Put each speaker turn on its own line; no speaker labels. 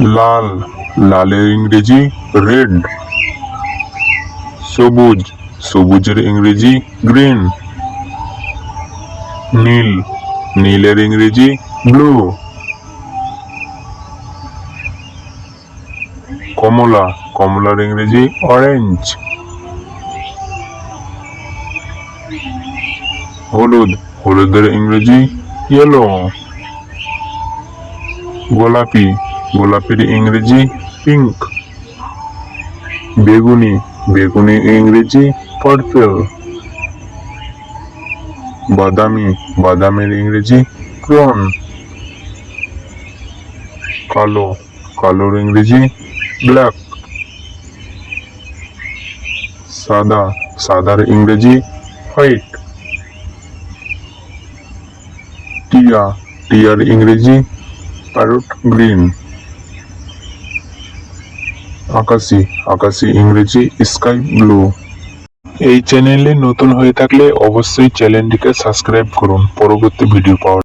লাল, লালের ইংরেজি, রেড। সবুজ, সবুজের ইংরেজি, গ্রিন। নীল, নীলের ইংরেজি, ব্লু। কমলা, কমলার ইংরেজি, অরেঞ্জ। হলুদ, হলুদের ইংরেজি, ইয়েলো। গোলাপি গোলাপির ইংরেজি পিঙ্ক বেগুনি বেগুনি ইংরেজি পার্পল বাদামি, বাদামের ইংরেজি প্রন কালো, কালোর ইংরেজি ব্ল্যাক সাদা, সাদার ইংরেজি হোয়াইট টিয়া, টিয়ার ইংরেজি প্যারট গ্রিন আকাশি আকাশি ইংরেজি, স্কাই ব্লু। এই চ্যানেলে নতুন হয়ে থাকলে অবশ্যই চ্যানেলটিকে সাবস্ক্রাইব করুন। পরবর্তী ভিডিও পাওয়ার